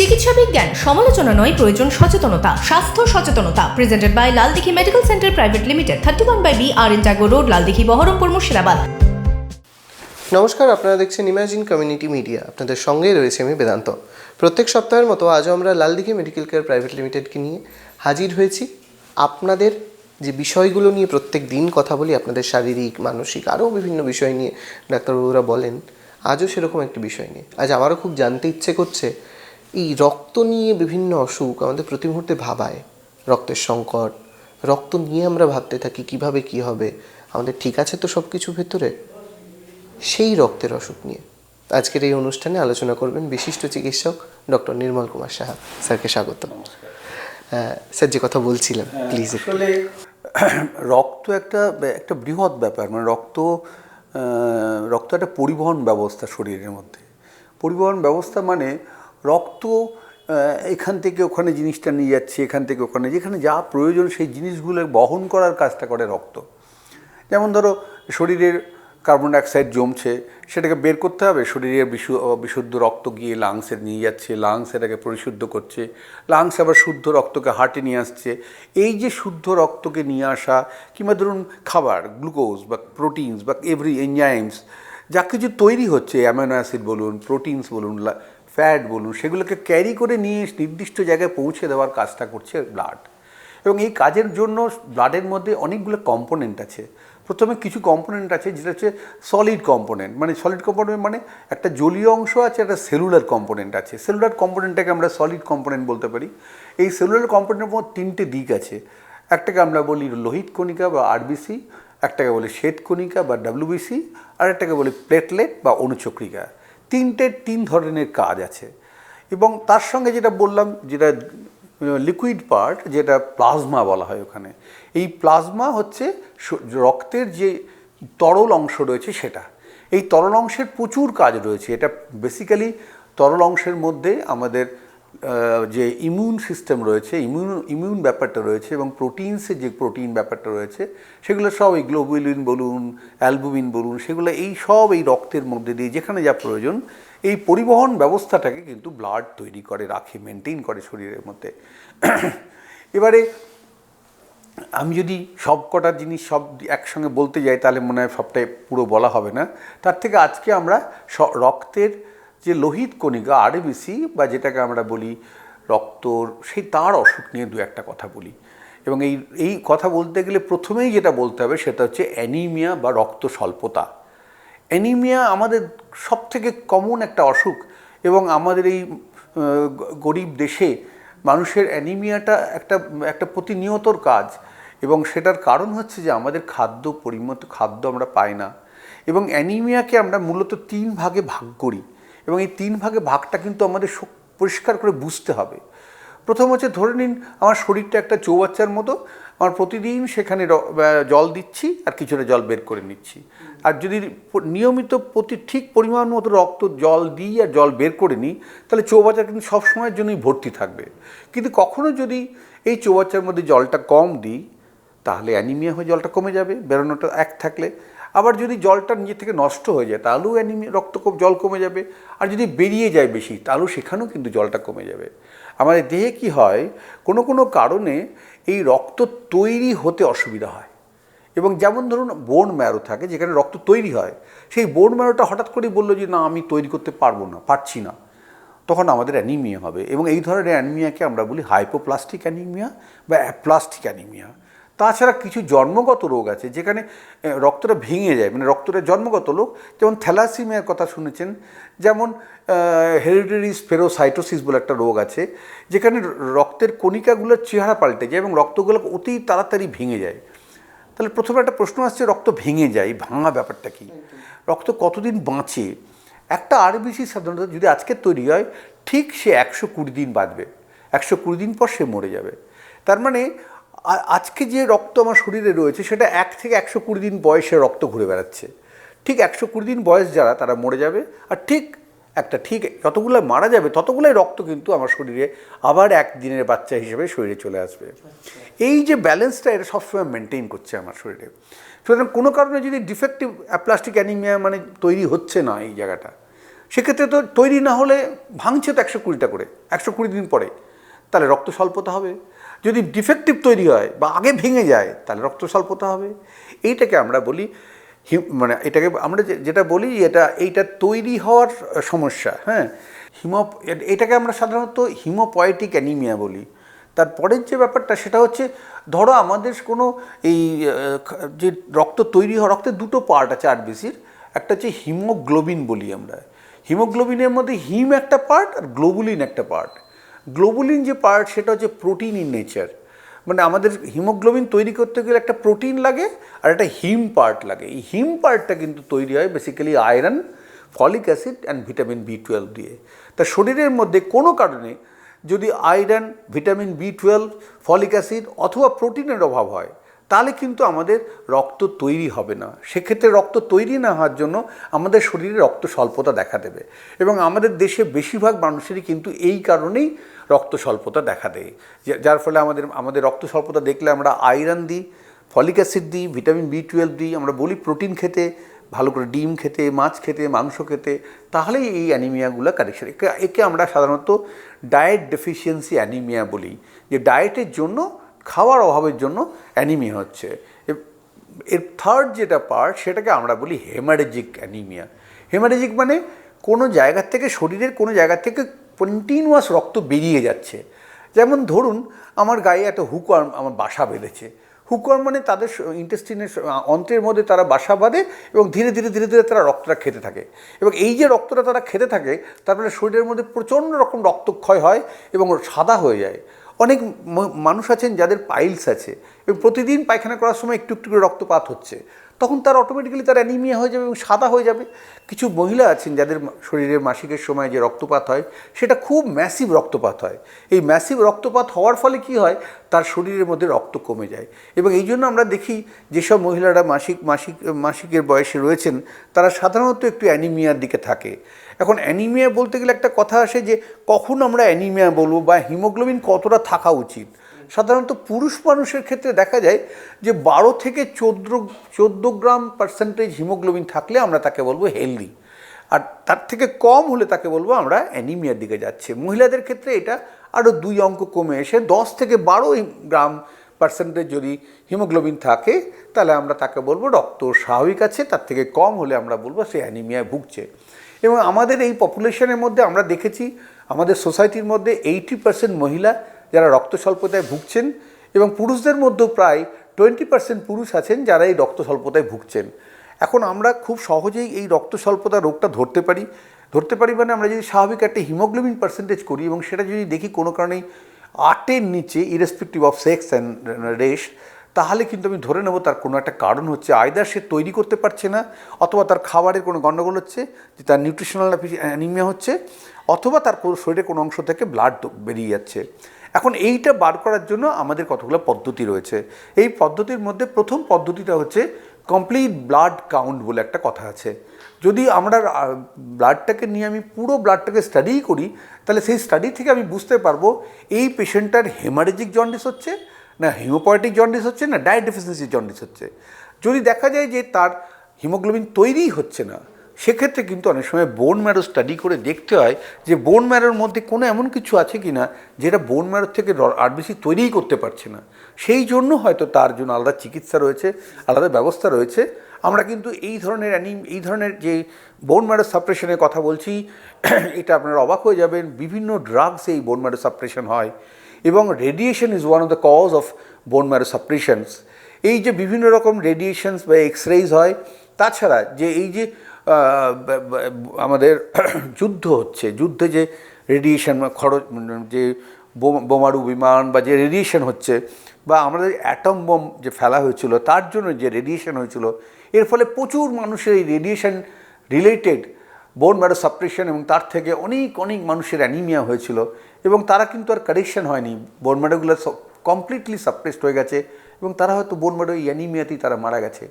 চিকিৎসা বিজ্ঞান সমালোচনা নয়, প্রয়োজন সচেতনতা, স্বাস্থ্য সচেতনতা। Presented by Laldighi medical centre private limited thirty one by B R N Tagore road Laldighi, Baharampur, Murshidabad. নমস্কার, আপনারা দেখছেন ইমাজিন কমিউনিটি মিডিয়া আপনাদের সঙ্গেই রয়েছে আমি বেদান্ত। প্রত্যেক সপ্তাহের মতো আজও আমরা লালদিঘি মেডিকেল কেয়ার প্রাইভেট লিমিটেডকে নিয়ে হাজির হয়েছি। আপনাদের যে বিষয়গুলো নিয়ে প্রত্যেক দিন কথা বলি, আপনাদের শারীরিক, মানসিক, আরও বিভিন্ন বিষয় নিয়ে ডাক্তারবাবুরা বলেন, আজও সেরকম একটি বিষয় নিয়ে। আজ আমারও খুব জানতে ইচ্ছে করছে এই রক্ত নিয়ে বিভিন্ন অসুখ আমাদের প্রতি মুহূর্তে ভাবায়। রক্তের সংকট রক্ত নিয়ে আমরা ভাবতে থাকি কীভাবে কি হবে আমাদের ঠিক আছে তো সব কিছু ভেতরে? সেই রক্তের অসুখ নিয়ে। আজকের এই অনুষ্ঠানে আলোচনা করবেন বিশিষ্ট চিকিৎসক ডক্টর নির্মল কুমার সাহা। স্যারকে স্বাগত স্যার যে কথা বলছিলাম প্লিজ আসলে রক্ত একটা একটা বৃহৎ ব্যাপার। মানে রক্ত রক্ত একটা পরিবহন ব্যবস্থা শরীরের মধ্যে। পরিবহন ব্যবস্থা মানে রক্ত এখান থেকে ওখানে জিনিসটা নিয়ে যাচ্ছে, এখান থেকে ওখানে, যেখানে যা প্রয়োজন সেই জিনিসগুলো বহন করার কাজটা করে রক্ত। যেমন ধরো, শরীরের কার্বন ডাইঅক্সাইড জমছে, সেটাকে বের করতে হবে, শরীরের বিশু- বিশুদ্ধ রক্ত গিয়ে লাংসে নিয়ে যাচ্ছে, লাংস এটাকে পরিশুদ্ধ করছে, লাংস আবার শুদ্ধ রক্তকে হার্টে নিয়ে আসছে। এই যে শুদ্ধ রক্তকে নিয়ে আসা, কিংবা ধরুন খাবার, গ্লুকোজ বা প্রোটিনস বা এভরি এনজাইমস, যা কিছু তৈরি হচ্ছে, অ্যামাইনো অ্যাসিড বলুন, প্রোটিনস বলুন ফ্যাট বলুন, সেগুলোকে ক্যারি করে নিয়ে নির্দিষ্ট জায়গায় পৌঁছে দেওয়ার কাজটা করছে ব্লাড। এবং এই কাজের জন্য ব্লাডের মধ্যে অনেকগুলো কম্পোনেন্ট আছে। প্রথমে কিছু কম্পোনেন্ট আছে, যেটা হচ্ছে সলিড কম্পোনেন্ট। মানে সলিড কম্পোনেন্ট মানে একটা জলীয় অংশ আছে, একটা সেলুলার কম্পোনেন্ট আছে। সেলুলার কম্পোনেন্টটাকে আমরা সলিড কম্পোনেন্ট বলতে পারি। এই সেলুলার কম্পোনেন্টের মধ্যে তিনটে দিক আছে। একটাকে আমরা বলি লোহিত কণিকা বা আরবিসি একটাকে বলি শ্বেত কণিকা বা ডাব্লিউবিসি আর একটাকে বলি প্লেটলেট বা অনুচক্রিকা। তিনটে তিন ধরনের কাজ আছে। এবং তার সঙ্গে যেটা বললাম, যেটা লিকুইড পার্ট যেটা প্লাজমা বলা হয় ওখানে। এই প্লাজমা হচ্ছে রক্তের যে তরল অংশ রয়েছে সেটা। এই তরল অংশের প্রচুর কাজ রয়েছে। এটা বেসিক্যালি তরল অংশের মধ্যে আমাদের যে ইমিউন সিস্টেম রয়েছে ইমিউন ইমিউন ব্যাপারটা রয়েছে এবং প্রোটিনসের যে প্রোটিন ব্যাপারটা রয়েছে, সেগুলো সব এই গ্লোবুলিন বলুন অ্যালবুমিন বলুন, সেগুলো এই সব এই রক্তের মধ্যে দিয়ে যেখানে যা প্রয়োজন, এই পরিবহন ব্যবস্থাটাকে কিন্তু ব্লাড তৈরি করে, রাখে মেনটেন করে শরীরের মধ্যে। এবারে আমি যদি সব কটা জিনিস সব একসঙ্গে বলতে যাই, তাহলে মনে হয় সবটাই পুরো বলা হবে না। তার থেকে আজকে আমরা রক্তের যে লোহিত কণিকা, আরবিসি বা যেটাকে আমরা বলি রক্তর, সেই তার অসুখ নিয়ে দু একটা কথা বলি। এবং এই এই কথা বলতে গেলে প্রথমেই যেটা বলতে হবে সেটা হচ্ছে অ্যানিমিয়া বা রক্ত স্বল্পতা। অ্যানিমিয়া আমাদের সব থেকে কমন একটা অসুখ এবং আমাদের এই গরিব দেশে মানুষের অ্যানিমিয়াটা একটা একটা প্রতিনিয়তর কাজ। এবং সেটার কারণ হচ্ছে যে আমাদের খাদ্য পরিমত, খাদ্য আমরা পাই না। এবং অ্যানিমিয়াকে আমরা মূলত তিন ভাগে ভাগ করি। এবং এই তিন ভাগে ভাগটা কিন্তু আমাদের পরিষ্কার করে বুঝতে হবে। প্রথম হচ্ছে, ধরে নিন, আমার শরীরটা একটা চৌবাচ্চার মতো, আমার প্রতিদিন সেখানে জল দিচ্ছি আর কিছুটা জল বের করে নিচ্ছি। আর যদি নিয়মিত প্রতি ঠিক পরিমাণ মতো রক্ত, জল দিই আর জল বের করে নিই, তাহলে চৌবাচ্চা কিন্তু সব সময়ের জন্যই ভর্তি থাকবে। কিন্তু কখনো যদি এই চৌবাচ্চার মধ্যে জলটা কম দিই, তাহলে অ্যানিমিয়া হয়ে জলটা কমে যাবে, বেরোনোটা এক থাকলে। আবার যদি জলটা নিজে থেকে নষ্ট হয়ে যায়, তাহলেও অ্যানিমিয়া রক্ত জল কমে যাবে। আর যদি বেরিয়ে যায় বেশি, তাহলেও সেখানেও কিন্তু জলটা কমে যাবে। আমাদের দেহে কি হয়? কোনো কোনো কারণে এই রক্ত তৈরি হতে অসুবিধা হয়। এবং যেমন ধরুন বোন ম্যারো থাকে, যেখানে রক্ত তৈরি হয়, সেই বোন ম্যারোটা হঠাৎ করেই বলল যে, না, আমি তৈরি করতে পারব না, পারছি না। তখন আমাদের অ্যানিমিয়া হবে। এবং এই ধরনের অ্যানিমিয়াকে আমরা বলি হাইপোপ্লাস্টিক অ্যানিমিয়া বা অ্যাপ্লাস্টিক অ্যানিমিয়া তাছাড়া কিছু জন্মগত রোগ আছে যেখানে রক্তটা ভেঙে যায় মানে রক্তটা জন্মগত রোগ যেমন থ্যালাসিমিয়ার কথা শুনেছেন, যেমন হেরিটারি স্পেরোসাইটোসিস বলে একটা রোগ আছে, যেখানে রক্তের কণিকাগুলোর চেহারা পাল্টে যায় এবং রক্তগুলো অতি তাড়াতাড়ি ভেঙে যায়। তাহলে প্রথমে একটা প্রশ্ন আসছে, রক্ত ভেঙে যায়, ভাঙা ব্যাপারটা কি? রক্ত কতদিন বাঁচে? একটা আরবিসি সাধারণত যদি আজকে তৈরি হয়, ঠিক সে একশো কুড়ি দিন বাঁচবে, একশো কুড়ি দিন পর সে মরে যাবে। তার মানে আজকে যে রক্ত আমার শরীরে রয়েছে, সেটা এক থেকে একশো কুড়ি দিন বয়সে রক্ত ঘুরে বেড়াচ্ছে। ঠিক একশো কুড়ি দিন বয়স যারা, তারা মরে যাবে। আর ঠিক একটা ঠিক যতগুলো মারা যাবে, ততগুলোই রক্ত কিন্তু আমার শরীরে আবার একদিনের বাচ্চা হিসেবে শরীরে চলে আসবে। এই যে ব্যালেন্সটা, এটা সবসময় মেনটেন করছে আমার শরীরে। সুতরাং কোনো কারণে যদি ডিফেক্টিভ প্লাস্টিক অ্যানিমিয়া মানে তৈরি হচ্ছে না এই জায়গাটা, সেক্ষেত্রে তো তৈরি না হলে ভাঙছে তো একশো কুড়িটা করে, একশো কুড়ি দিন পরে। তাহলে রক্ত স্বল্পতা হবে। যদি ডিফেক্টিভ তৈরি হয় বা আগে ভেঙে যায়, তাহলে রক্ত স্বল্পতা হবে। এইটাকে আমরা বলি মানে এটাকে আমরা যেটা বলি এটা এইটা তৈরি হওয়ার সমস্যা হ্যাঁ? হিমো এটাকে আমরা সাধারণত হিমোপয়েটিক অ্যানিমিয়া বলি। তারপরের যে ব্যাপারটা, সেটা হচ্ছে, ধরো আমাদের কোনো এই যে রক্ত তৈরি হওয়া রক্তের দুটো পার্ট আছে আর বেশির একটা হচ্ছে হিমোগ্লোবিন বলি আমরা। হিমোগ্লোবিনের মধ্যে হিম একটা পার্ট আর গ্লোবুলিন একটা পার্ট গ্লোবুলিন যে পার্ট সেটা হচ্ছে প্রোটিন ইন নেচার মানে আমাদের হিমোগ্লোবিন তৈরি করতে গেলে একটা প্রোটিন লাগে আর একটা হিম পার্ট লাগে। এই হিম পার্টটা কিন্তু তৈরি হয় basically iron folic acid and vitamin B twelve দিয়ে। তা শরীরের মধ্যে কোনো কারণে যদি iron vitamin B twelve folic acid অথবা প্রোটিনের অভাব হয় তাহলে কিন্তু আমাদের রক্ত তৈরি হবে না। সেক্ষেত্রে রক্ত তৈরি না হওয়ার জন্য আমাদের শরীরে রক্ত স্বল্পতা দেখা দেবে এবং আমাদের দেশে বেশিরভাগ মানুষেরই কিন্তু এই কারণেই রক্ত স্বল্পতা দেখা দেয়। যার ফলে আমাদের আমাদের রক্ত স্বল্পতা দেখলে আমরা আয়রন দিই, ফলিক অ্যাসিড দিই, ভিটামিন বি টুয়েলভ দিই, আমরা বলি প্রোটিন খেতে, ভালো করে ডিম খেতে, মাছ খেতে, মাংস খেতে, তাহলেই এই অ্যানিমিয়াগুলো কারেকশন একে আমরা সাধারণত ডায়েট ডেফিসিয়েন্সি অ্যানিমিয়া বলি। যে ডায়েটের জন্য খাওয়ার অভাবের জন্য অ্যানিমিয়া হচ্ছে। এর থার্ড যেটা পার্ট সেটাকে আমরা বলি হেমারেজিক অ্যানিমিয়া হেমারেজিক মানে কোনো জায়গার থেকে, শরীরের কোনো জায়গা থেকে কন্টিনিউয়াস রক্ত বেরিয়ে যাচ্ছে। যেমন ধরুন, আমার গায়ে একটা হুকওয়ার্ম আমার বাসা বেঁধেছে। হুকওয়ার্ম মানে তাদের ইন্টেস্টিনের অন্ত্রের মধ্যে তারা বাসা বাঁধে এবং ধীরে ধীরে ধীরে ধীরে তারা রক্তটা খেতে থাকে। এবং এই যে রক্তটা তারা খেতে থাকে তারপরে শরীরের মধ্যে প্রচণ্ড রকম রক্তক্ষয় হয় এবং সাদা হয়ে যায়। অনেক মানুষ আছেন যাদের পাইলস আছে এবং প্রতিদিন পায়খানা করার সময় একটু একটু করে রক্তপাত হচ্ছে। তখন তার অটোমেটিক্যালি তার অ্যানিমিয়া হয়ে যাবে এবং সাদা হয়ে যাবে। কিছু মহিলা আছেন যাদের শরীরে মাসিকের সময় যে রক্তপাত হয়, সেটা খুব ম্যাসিভ রক্তপাত হয়। এই ম্যাসিভ রক্তপাত হওয়ার ফলে কি হয়? তার শরীরের মধ্যে রক্ত কমে যায়। এবং এই জন্য আমরা দেখি যেসব মহিলারা মাসিক মাসিক, মাসিকের বয়সে রয়েছেন, তারা সাধারণত একটু অ্যানিমিয়ার দিকে থাকে। এখন অ্যানিমিয়া বলতে গেলে একটা কথা আসে যে কখন আমরা অ্যানিমিয়া বলব বা হিমোগ্লোবিন কতটা থাকা উচিত? সাধারণত পুরুষ মানুষের ক্ষেত্রে দেখা যায় যে বারো থেকে চোদ্দ চোদ্দ গ্রাম পার্সেন্টেজ হিমোগ্লোবিন থাকলে আমরা তাকে বলব হেলদি আর তার থেকে কম হলে তাকে বলব আমরা অ্যানিমিয়ার দিকে যাচ্ছে। মহিলাদের ক্ষেত্রে এটা আরও দুই অঙ্ক কমে এসে দশ থেকে বারো গ্রাম পার্সেন্টেজ যদি হিমোগ্লোবিন থাকে, তাহলে আমরা তাকে বলব রক্ত স্বাভাবিক আছে, তার থেকে কম হলে আমরা বলব সে অ্যানিমিয়ায় ভুগছে। এবং আমাদের এই পপুলেশনের মধ্যে আমরা দেখেছি, আমাদের সোসাইটির মধ্যে এইটি পার্সেন্ট মহিলা যারা রক্ত স্বল্পতায় ভুগছেন এবং পুরুষদের মধ্যেও প্রায় টোয়েন্টি পার্সেন্ট পুরুষ আছেন যারা এই রক্ত স্বল্পতায় ভুগছেন। এখন আমরা খুব সহজেই এই রক্ত স্বল্পতা রোগটা ধরতে পারি। ধরতে পারি মানে আমরা যদি স্বাভাবিক একটা হিমোগ্লোবিন পার্সেন্টেজ করি এবং সেটা যদি দেখি কোনো কারণেই আটের নিচে irrespective of sex and race তাহলে কিন্তু আমি ধরে নেব তার কোনো একটা কারণ হচ্ছে আয়দার সে তৈরি করতে পারছে না, অথবা তার খাবারের কোনো গণ্ডগোল হচ্ছে, যে তার নিউট্রিশনাল অ্যানিমিয়া হচ্ছে, অথবা তার কোনো শরীরের কোনো অংশ থেকে ব্লাড বেরিয়ে যাচ্ছে। এখন এইটা বার করার জন্য আমাদের কতগুলো পদ্ধতি রয়েছে। এই পদ্ধতির মধ্যে প্রথম পদ্ধতিটা হচ্ছে কমপ্লিট ব্লাড কাউন্ট বলে একটা কথা আছে। যদি আমরা ব্লাডটাকে নিয়ে আমি পুরো ব্লাডটাকে স্টাডি করি, তাহলে সেই স্টাডি থেকে আমি বুঝতে পারব এই পেশেন্টটার হেমারেজিক জন্ডিস হচ্ছে না হিমোপয়েটিক জন্ডিস হচ্ছে না ডায়েট ডেফিসিয়েন্সি জন্ডিস হচ্ছে। যদি দেখা যায় যে তার হিমোগ্লোবিন তৈরিই হচ্ছে না, সেক্ষেত্রে কিন্তু অনেক সময় বোন ম্যারো স্টাডি করে দেখতে হয় যে বোন ম্যারোর মধ্যে কোনো এমন কিছু আছে কি না যেটা বোন ম্যারোর থেকে আর বেশি তৈরিই করতে পারছে না। সেই জন্য হয়তো তার জন্য আলাদা চিকিৎসা রয়েছে, আলাদা ব্যবস্থা রয়েছে। আমরা কিন্তু এই ধরনের অ্যানি এই ধরনের যে বোন ম্যারো সাপ্রেশনের কথা বলছি, এটা আপনারা অবাক হয়ে যাবেন। বিভিন্ন ড্রাগস এই বোন ম্যারো সাপ্রেশন হয়। এবং radiation is one of the cause of bone marrow suppressions এই যে বিভিন্ন রকম রেডিয়েশনস বা এক্স রেজ হয়, তাছাড়া যে এই যে আমাদের যুদ্ধ হচ্ছে, যুদ্ধে যে রেডিয়েশন খরচ, যে বোম- বোমারু বিমান বা যে রেডিয়েশন হচ্ছে, বা আমাদের অ্যাটম বোম যে ফেলা হয়েছিল, তার জন্য যে রেডিয়েশন হয়েছিল, এর ফলে প্রচুর মানুষের এই radiation related bone marrow suppression এবং তার থেকে অনেক অনেক মানুষের অ্যানিমিয়া হয়েছিল এবং তারা কিন্তু আর কারেকশন হয়নি। বোন ম্যারোগুলো কমপ্লিটলি সাপ্রেসড হয়ে গেছে এবং তারা হয়তো বোন ম্যারো এই অ্যানিমিয়াতেই তারা মারা গেছে।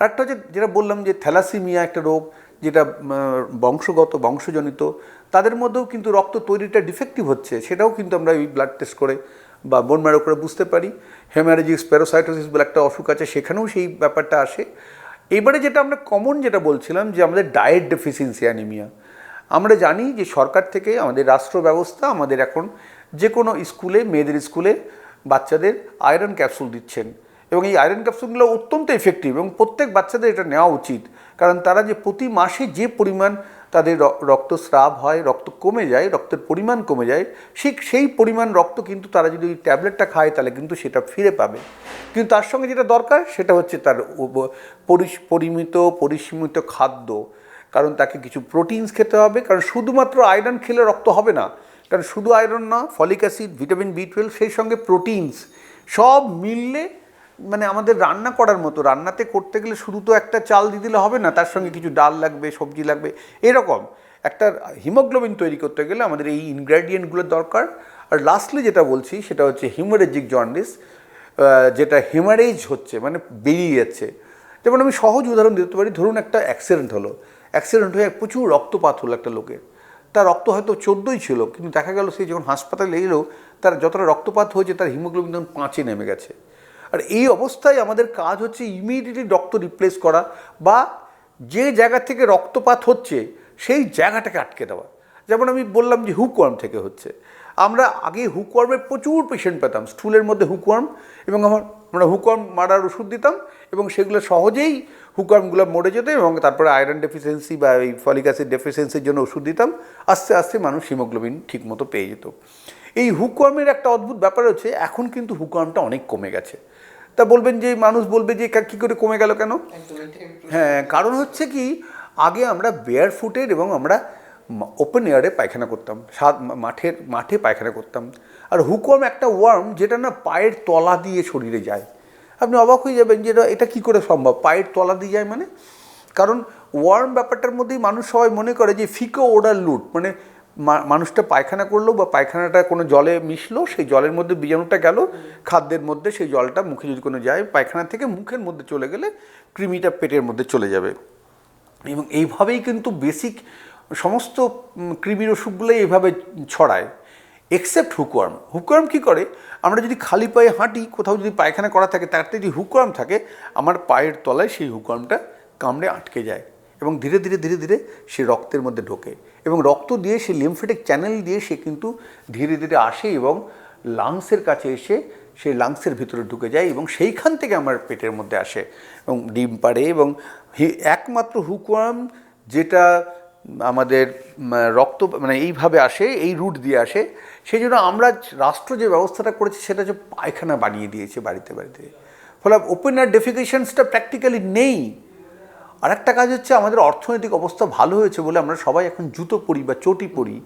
আরেকটা হচ্ছে যেটা বললাম যে থ্যালাসিমিয়া একটা রোগ যেটা বংশগত, বংশজনিত, তাদের মধ্যেও কিন্তু রক্ত তৈরিটা ডিফেক্টিভ হচ্ছে। সেটাও কিন্তু আমরা এই ব্লাড টেস্ট করে বা বোন ম্যারো করে বুঝতে পারি। হেমারেজিক স্পেরোসাইটোসিস বলে একটা অসুখ আছে, সেখানেও সেই ব্যাপারটা আসে। এবারে যেটা আমরা কমন যেটা বলছিলাম যে আমাদের ডায়েট ডেফিসিয়েন্সি অ্যানিমিয়া আমরা জানি যে সরকার থেকে আমাদের রাষ্ট্র ব্যবস্থা আমাদের এখন যে কোনো স্কুলে, মেয়েদের স্কুলে বাচ্চাদের আয়রন ক্যাপসুল দিচ্ছেন। এবং এই আয়রন ক্যাপসুলগুলো অত্যন্ত এফেক্টিভ এবং প্রত্যেক বাচ্চাদের এটা নেওয়া উচিত। কারণ তারা যে প্রতি মাসে যে পরিমাণ তাদের রক্তস্রাব হয়, রক্ত কমে যায়, রক্তের পরিমাণ কমে যায়, ঠিক সেই পরিমাণ রক্ত কিন্তু তারা যদি ওই ট্যাবলেটটা খায় তাহলে কিন্তু সেটা ফিরে পাবে। কিন্তু তার সঙ্গে যেটা দরকার সেটা হচ্ছে তার পরিমিত, পরিসীমিত খাদ্য। কারণ তাকে কিছু প্রোটিনস খেতে হবে, কারণ শুধুমাত্র আয়রন খেলে রক্ত হবে না, কারণ শুধু আয়রন না, folic acid, vitamin B twelve, সেই সঙ্গে প্রোটিনস, সব মিললে মানে আমাদের রান্না করার মতো, রান্নাতে করতে গেলে শুধু তো একটা চাল দিয়ে দিলে হবে না, তার সঙ্গে কিছু ডাল লাগবে, সবজি লাগবে, এরকম। একটা হিমোগ্লোবিন তৈরি করতে গেলে আমাদের এই ইনগ্র্যাডিয়েন্টগুলোর দরকার। আর লাস্টলি যেটা বলছি, সেটা হচ্ছে হিমোরেজিক জন্ডিস যেটা হেমারেজ হচ্ছে মানে বেরিয়ে যাচ্ছে। যেমন আমি সহজ উদাহরণ দিতে পারি, ধরুন একটা অ্যাক্সিডেন্ট হলো। অ্যাক্সিডেন্ট হয়ে প্রচুর রক্তপাত হলো একটা লোকের। তার রক্ত হয়তো চোদ্দোই ছিল, কিন্তু দেখা গেল সে যখন হাসপাতালে এলো, তার যতটা রক্তপাত হয়েছে, তার হিমোগ্লোবিন তখন পাঁচে নেমে গেছে। আর এই অবস্থায় আমাদের কাজ হচ্ছে ইমিডিয়েটলি রক্ত রিপ্লেস করা বা যে জায়গা থেকে রক্তপাত হচ্ছে, সেই জায়গাটাকে আটকে দেওয়া। যেমন আমি বললাম যে হুকওয়ার্ম থেকে হচ্ছে। আমরা আগে হুকওয়ার্মের প্রচুর পেশেন্ট পেতাম স্টুলের মধ্যে হুকওয়ার্ম এবং আমার, আমরা হুকওয়ার্ম মারার ওষুধ দিতাম এবং সেগুলো সহজেই হুকওয়ার্মগুলো মরে যেত এবং তারপরে আয়রন ডেফিসিয়েন্সি বা এই ফলিক অ্যাসিড ডেফিসিয়েন্সির জন্য ওষুধ দিতাম। আস্তে আস্তে মানুষ হিমোগ্লোবিন ঠিকমতো পেয়ে যেত। এই হুকওয়ার্মের একটা অদ্ভুত ব্যাপার হচ্ছে, এখন কিন্তু হুকওয়ার্মটা অনেক কমে গেছে। তা বলবেন যে মানুষ বলবে যে কা- করে কমে গেল কেন? হ্যাঁ কারণ হচ্ছে কি আগে আমরা বেয়ার ফুটের এবং আমরা ওপেন এয়ারে পায়খানা করতাম। সাত মাঠের মাঠে পায়খানা করতাম। আর হুকম একটা ওয়ার্ম যেটা না পায়ের তলা দিয়ে শরীরে যায়। আপনি অবাক হয়ে যাবেন যে এটা- কী করে সম্ভব? পায়ের তলা দিয়ে যায় মানে? কারণ ওয়ার্ম ব্যাপারটার মধ্যেই মানুষ সবাই মনে করে যে ফিকো ওডার লুট মানে মানুষটা পায়খানা করল বা পায়খানাটা কোনো জলে মিশলো, সেই জলের মধ্যে বীজাণুটা গেল, খাদ্যের মধ্যে সেই জলটা মুখে যদি কোনো যায়, পায়খানা থেকে মুখের মধ্যে চলে গেলে কৃমিটা পেটের মধ্যে চলে যাবে। এবং এইভাবেই কিন্তু বেসিক সমস্ত কৃমির ওষুধগুলোই এইভাবে ছড়ায় এক্সেপ্ট হুকওয়ার্ম হুকওয়ার্ম কী করে? আমরা যদি খালি পায়ে হাঁটি, কোথাও যদি পায়খানা করা থাকে তাতে যদি হুকওয়ার্ম থাকে, আমার পায়ের তলায় সেই হুকওয়ার্মটা কামড়ে আটকে যায়। এবং ধীরে ধীরে ধীরে ধীরে সে রক্তের মধ্যে ঢোকে এবং রক্ত দিয়ে সে লিমফেটিক চ্যানেল দিয়ে সে কিন্তু ধীরে ধীরে আসে এবং লাংসের কাছে এসে সে লাংসের ভিতরে ঢুকে যায় এবং সেইখান থেকে আমার পেটের মধ্যে আসে এবং ডিম পাড়ে এবং একমাত্র হুকওয়ার্ম যেটা আমাদের রক্ত মানে এইভাবে আসে, এই রুট দিয়ে আসে সেই জন্য আমরা রাষ্ট্র যে ব্যবস্থাটা করেছে সেটা হচ্ছে পায়খানা বানিয়ে দিয়েছে বাড়িতে বাড়িতে। ফলে ওপেন আর ডেফিকেশনসটা প্র্যাকটিক্যালি নেই। আরেকটা কাজ হচ্ছে আমাদের অর্থনৈতিক অবস্থা ভালো হয়েছে বলে আমরা সবাই এখন জুতো পরি বা চটি পরি।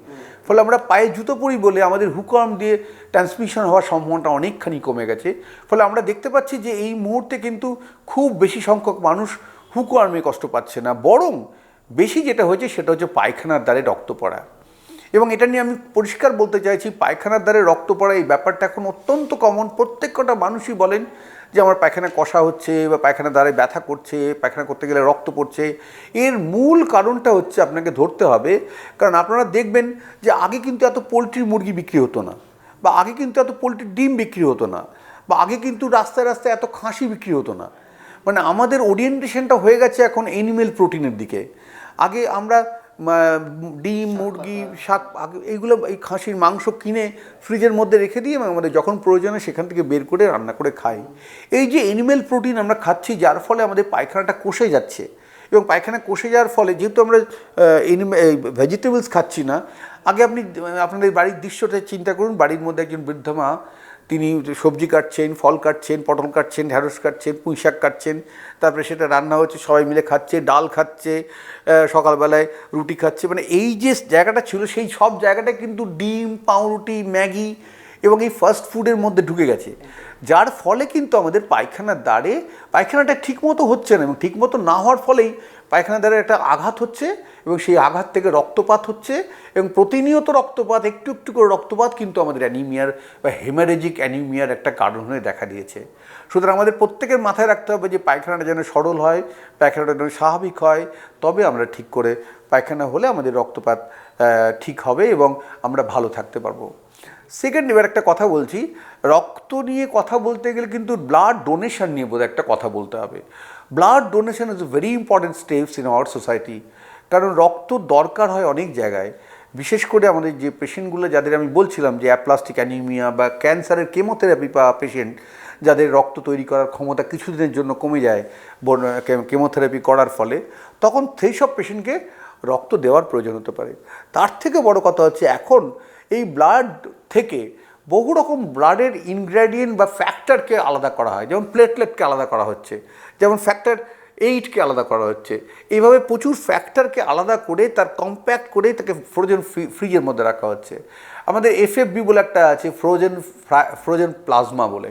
ফলে আমরা পায়ে জুতো পরি বলে আমাদের হুকম দিয়ে ট্রান্সমিশন হওয়ার সম্ভাবনাটা অনেকখানি কমে গেছে। ফলে আমরা দেখতে পাচ্ছি যে এই মুহূর্তে কিন্তু খুব বেশি সংখ্যক মানুষ হুকওয়ার্মে কষ্ট পাচ্ছে না। বরং বেশি যেটা হয়েছে সেটা হচ্ছে পায়খানার দ্বারে রক্ত পড়া। এবং এটা নিয়ে আমি পরিষ্কার বলতে চাইছি, পায়খানার দ্বারে রক্ত পড়া এই ব্যাপারটা এখন অত্যন্ত কমন প্রত্যেকটা মানুষই বলেন যে আমার পায়খানা কষা হচ্ছে বা পায়খানা দ্বারে ব্যথা করছে, পায়খানা করতে গেলে রক্ত পড়ছে, এর মূল কারণটা হচ্ছে আপনাকে ধরতে হবে। কারণ আপনারা দেখবেন যে আগে কিন্তু এত পোলট্রির মুরগি বিক্রি হতো না বা আগে কিন্তু এত পোলট্রির ডিম বিক্রি হতো না বা আগে কিন্তু রাস্তায় রাস্তায় এত খাসি বিক্রি হতো না। মানে আমাদের ওরিয়েন্টেশনটা হয়ে গেছে এখন এনিমেল প্রোটিনের দিকে। আগে আমরা ডিম মুরগি শাক এইগুলো এই খাসির মাংস কিনে ফ্রিজের মধ্যে রেখে দিই এবং আমাদের যখন প্রয়োজনে সেখান থেকে বের করে রান্না করে খাই। এই যে এনিমেল প্রোটিন আমরা খাচ্ছি যার ফলে আমাদের পায়খানাটা কষে যাচ্ছে এবং পায়খানা কষে যাওয়ার ফলে যেহেতু আমরা ভেজিটেবলস খাচ্ছি না আগে আপনি আপনাদের বাড়ির দৃশ্যটা চিন্তা করুন। বাড়ির মধ্যে একজন বৃদ্ধ মা তিনি সবজি কাটছেন, ফল কাটছেন, পটল কাটছেন ঢ্যাঁড়স কাটছেন, পুঁই শাক কাটছেন, তারপরে সেটা রান্না হচ্ছে, সবাই মিলে খাচ্ছে, ডাল খাচ্ছে সকালবেলায় রুটি খাচ্ছে মানে এই যে জায়গাটা ছিল, সেই সব জায়গাটা কিন্তু ডিম, পাউরুটি, ম্যাগি এবং এই ফাস্ট ফুডের মধ্যে ঢুকে গেছে। যার ফলে কিন্তু আমাদের পায়খানার দ্বারে, পায়খানাটা ঠিকমতো হচ্ছে না এবং ঠিকমতো না হওয়ার ফলেই পায়খানার দ্বারে একটা আঘাত হচ্ছে এবং সেই আঘাত থেকে রক্তপাত হচ্ছে এবং প্রতিনিয়ত রক্তপাত, একটু একটু করে রক্তপাত কিন্তু আমাদের অ্যানিমিয়ার বা হেমারেজিক অ্যানিমিয়ার একটা কারণ হয়ে দেখা দিয়েছে। সুতরাং আমাদের প্রত্যেকের মাথায় রাখতে হবে যে পায়খানাটা যেন সরল হয়, পায়খানাটা যেন স্বাভাবিক হয়, তবে আমরা ঠিক করে পায়খানা হলে আমাদের রক্তপাত ঠিক হবে এবং আমরা ভালো থাকতে পারব। সেকেন্ড এবার একটা কথা বলছি, রক্ত নিয়ে কথা বলতে গেলে কিন্তু ব্লাড ডোনেশন নিয়ে বোধহয় একটা কথা বলতে হবে। Blood donation is very important steps in our society কারণ রক্ত দরকার হয় অনেক জায়গায়। বিশেষ করে আমাদের যে পেশেন্টগুলো, যাদের আমি বলছিলাম যে অ্যাপ্লাস্টিক অ্যানিমিয়া বা ক্যান্সারের কেমোথেরাপি পাওয়া পেশেন্ট যাদের রক্ত তৈরি করার ক্ষমতা কিছুদিনের জন্য কমে যায় কেমোথেরাপি করার ফলে, তখন সেই সব পেশেন্টকে রক্ত দেওয়ার প্রয়োজন হতে পারে। তার থেকে বড় কথা হচ্ছে এখন এই ব্লাড থেকে বহু রকম ব্লাডের ইনগ্রেডিয়েন্ট বা ফ্যাক্টরকে আলাদা করা হয়। যেমন প্লেটলেটকে আলাদা করা হচ্ছে, যেমন ফ্যাক্টর এইটকে আলাদা করা হচ্ছে। এইভাবে প্রচুর ফ্যাক্টরকে আলাদা করে তার কম্প্যাক্ট করে তাকে ফ্রোজেন ফ্রিজের মধ্যে রাখা হচ্ছে। আমাদের এফএফবি বলে একটা আছে ফ্রোজেন ফ্রোজেন প্লাজমা বলে।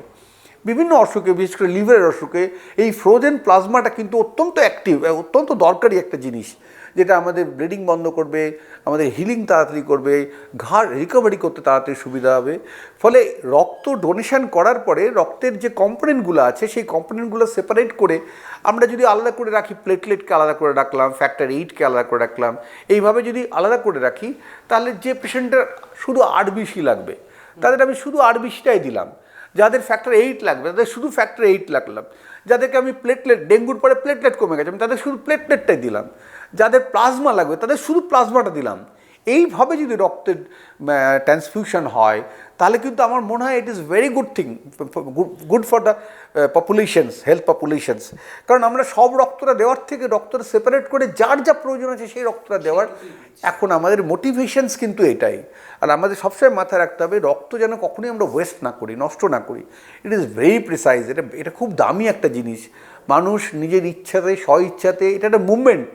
বিভিন্ন অসুখে, বিশেষ করে লিভারের অসুখে এই ফ্রোজেন প্লাজমাটা কিন্তু অত্যন্ত অ্যাক্টিভ অত্যন্ত দরকারি একটা জিনিস। যেটা আমাদের ব্লিডিং বন্ধ করবে, আমাদের হিলিং তাড়াতাড়ি করবে, ঘাড় রিকভারি করতে তাড়াতাড়ি সুবিধা হবে। ফলে রক্ত ডোনেশন করার পরে রক্তের যে কম্পোনেন্টগুলো আছে, সেই কম্পোনেন্টগুলো সেপারেট করে আমরা যদি আলাদা করে রাখি প্লেটলেটকে আলাদা করে রাখলাম ফ্যাক্টর এইটকে আলাদা করে রাখলাম, এইভাবে যদি আলাদা করে রাখি, তাহলে যে পেশেন্টের শুধু আরবিসি লাগবে। তাদের আমি শুধু আরবিসিটাই দিলাম। যাদের ফ্যাক্টর এইট লাগবে, তাদের শুধু ফ্যাক্টর এইট লাগলাম। যাদেরকে আমি প্লেটলেট ডেঙ্গুর পরে প্লেটলেট কমে গেছে, আমি তাদের শুধু প্লেটলেটটাই দিলাম। যাদের প্লাজমা লাগবে তাদের শুধু প্লাজমাটা দিলাম। এইভাবে যদি রক্তের ট্রান্সফিউশন হয় তাহলে কিন্তু আমার মনে হয় it is very good thing good for the populations health populations কারণ আমরা সব রক্তটা দেওয়ার থেকে রক্তটা সেপারেট করে যার যা প্রয়োজন আছে সেই রক্তটা দেওয়ার এখন আমাদের মোটিভেশনস কিন্তু এটাই। আর আমাদের সবসময় মাথায় রাখতে হবে রক্ত যেন কখনোই আমরা ওয়েস্ট না করি নষ্ট না করি। ইট ইজ ভেরি প্রিসাইজ এটা এটা খুব দামি একটা জিনিস। মানুষ নিজের ইচ্ছাতে স্ব ইচ্ছাতে এটা একটা মুভমেন্ট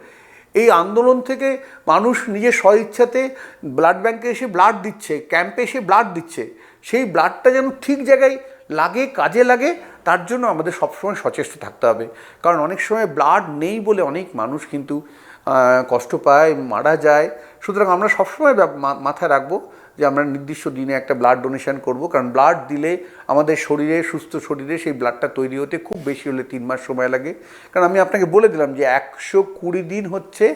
এই আন্দোলন থেকে মানুষ নিজের স্বইচ্ছাতে ব্লাড ব্যাঙ্কে এসে ব্লাড দিচ্ছে ক্যাম্পে এসে ব্লাড দিচ্ছে। সেই ব্লাডটা যেন ঠিক জায়গায় লাগে, কাজে লাগে, তার জন্য আমাদের সবসময় সচেষ্ট থাকতে হবে। কারণ অনেক সময় ব্লাড নেই বলে অনেক মানুষ কিন্তু কষ্ট পায়, মারা যায়। সুতরাং আমরা সবসময় মাথায় রাখব যে আমরা নির্দিষ্ট দিনে একটা ব্লাড ডোনেশন করব। কারণ ব্লাড দিলে আমাদের শরীরে, সুস্থ শরীরে সেই ব্লাডটা তৈরি হতে খুব বেশি হলে তিন মাস সময় লাগে। কারণ আমি আপনাকে বলে দিলাম যে একশো কুড়ি দিন হচ্ছে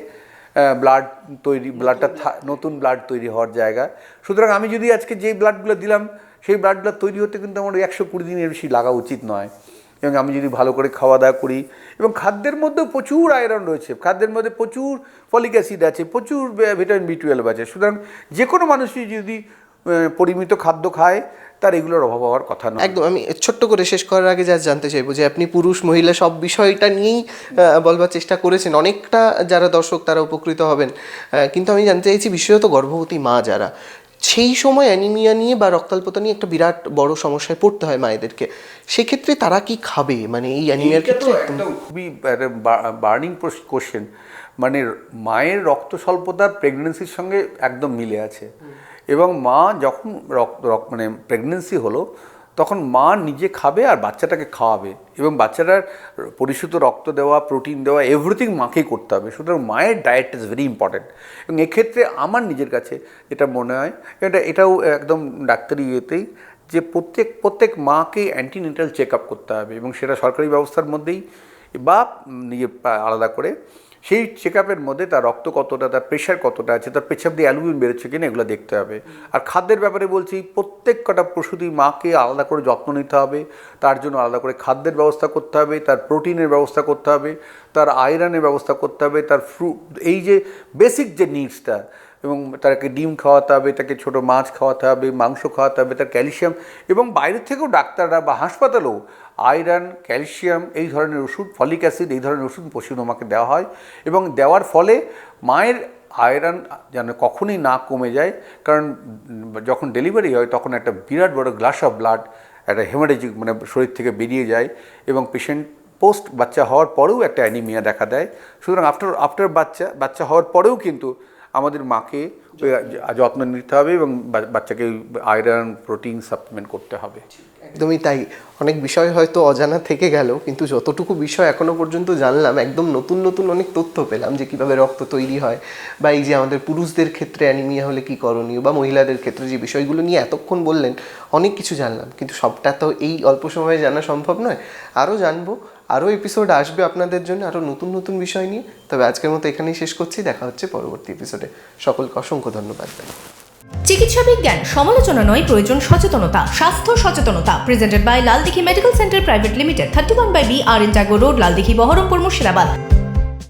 ব্লাড তৈরি ব্লাডটা নতুন ব্লাড তৈরি হওয়ার জায়গা। সুতরাং আমি যদি আজকে যেই ব্লাডগুলো দিলাম, সেই ব্লাডগুলো তৈরি হতে কিন্তু আমার একশো কুড়ি দিনের বেশি লাগা উচিত নয়। এবং আমি যদি ভালো করে খাওয়া দাওয়া করি এবং খাদ্যের মধ্যেও প্রচুর আয়রন রয়েছে, খাদ্যের মধ্যে প্রচুর ফলিক অ্যাসিড আছে, প্রচুর ভিটামিন বি টুয়েলভ আছে। সুতরাং যে কোনো মানুষই যদি পরিমিত খাদ্য খায়, তার এগুলোর অভাব হওয়ার কথা নয়। একদম, আমি ছোট্ট করে শেষ করার আগে যা জানতে চাইব যে আপনি পুরুষ, মহিলা সব বিষয়টা নিয়েই বলবার চেষ্টা করেছেন। অনেকটা যারা দর্শক, তারা উপকৃত হবেন। কিন্তু আমি জানতে চাইছি, বিশেষত গর্ভবতী মা যারা সেই সময় অ্যানিমিয়া নিয়ে বা রক্তাল্পতা নিয়ে একটা বিরাট বড় সমস্যায় পড়তে হয় মায়েদেরকে। সেক্ষেত্রে তারা কি খাবে? মানে এই অ্যানিমিয়ার ক্ষেত্রে খুবই বার্নিং কোশ্চেন মানে মায়ের রক্ত স্বল্পতার প্রেগনেন্সির সঙ্গে একদম মিলে আছে। এবং মা যখন রক্ত রক্ত মানে প্রেগনেন্সি হলো তখন মা নিজে খাবে আর বাচ্চাটাকে খাওয়াবে এবং বাচ্চাটার পরিশুদ্ধ রক্ত দেওয়া প্রোটিন দেওয়া এভরিথিং মাকেই করতে হবে। সুতরাং মায়ের ডায়েট ইজ ভেরি ইম্পর্ট্যান্ট এবং এক্ষেত্রে আমার নিজের কাছে যেটা মনে হয়, এটা, এটাও একদম ডাক্তারি ইয়েতেই যে প্রত্যেক প্রত্যেক মাকে অ্যান্টিনেটাল চেক আপ করতে হবে এবং সেটা সরকারি ব্যবস্থার মধ্যেই বা নিজে আলাদা করে সেই চেক আপের মধ্যে তার রক্ত কতটা, তার প্রেশার কতটা আছে, তার পেছাব দিয়ে অ্যালুমিন বেরোচ্ছে কিনা এগুলো দেখতে হবে। আর খাদ্যের ব্যাপারে বলছি, প্রত্যেক কটা প্রসূতি মাকে আলাদা করে যত্ন নিতে হবে, তার জন্য আলাদা করে খাদ্যের ব্যবস্থা করতে হবে, তার প্রোটিনের ব্যবস্থা করতে হবে, তার আয়রনের ব্যবস্থা করতে হবে, তার ফ্রু, এই যে বেসিক যে নিডসটা এবং তাকে ডিম খাওয়াতে হবে, তাকে ছোট মাছ খাওয়াতে হবে, মাংস খাওয়াতে হবে, তার ক্যালসিয়াম এবং বাইরের থেকেও ডাক্তাররা বা হাসপাতালেও আয়রন, ক্যালসিয়াম এই ধরনের ওষুধ, ফলিক অ্যাসিড এই ধরনের ওষুধ পশুর মাকে দেওয়া হয় এবং দেওয়ার ফলে মায়ের আয়রন যেন কখনোই না কমে যায়। কারণ যখন ডেলিভারি হয় তখন একটা বিরাট বড় গ্লাস অফ ব্লাড, একটা হেমারেজিক মানে শরীর থেকে বেরিয়ে যায় এবং পেশেন্ট পোস্ট বাচ্চা হওয়ার পরেও একটা অ্যানিমিয়া দেখা দেয়। সুতরাং আফটার আফটার বাচ্চা বাচ্চা হওয়ার পরেও কিন্তু আমাদের মাকে যত্ন নিতে হবে এবং বাচ্চাকে আয়রন, প্রোটিন সাপ্লিমেন্ট করতে হবে। একদমই তাই। অনেক বিষয় হয়তো অজানা থেকে গেল, কিন্তু যতটুকু বিষয় এখনও পর্যন্ত জানলাম, একদম নতুন নতুন অনেক তথ্য পেলাম যে কীভাবে রক্ত তৈরি হয় বা এই যে আমাদের পুরুষদের ক্ষেত্রে অ্যানিমিয়া হলে কি করণীয় বা মহিলাদের ক্ষেত্রে যে বিষয়গুলো নিয়ে এতক্ষণ বললেন, অনেক কিছু জানলাম, কিন্তু সবটা তো এই অল্প সময়ে জানা সম্ভব নয়। আরও জানব আরও এপিসোড আসবে আপনাদের জন্য, আরও নতুন নতুন বিষয় নিয়ে। তবে আজকের মতো এখানেই শেষ করছি, দেখা হচ্ছে পরবর্তী এপিসোডে সকলকে অসংখ্য ধন্যবাদ। চিকিৎসা বিজ্ঞান, সমালোচনা নয়, প্রয়োজন সচেতনতা, স্বাস্থ্য সচেতনতা। Presented by Laldighi medical centre private limited thirty one by B R N Tagore road Laldighi, Baharampur, Murshidabad.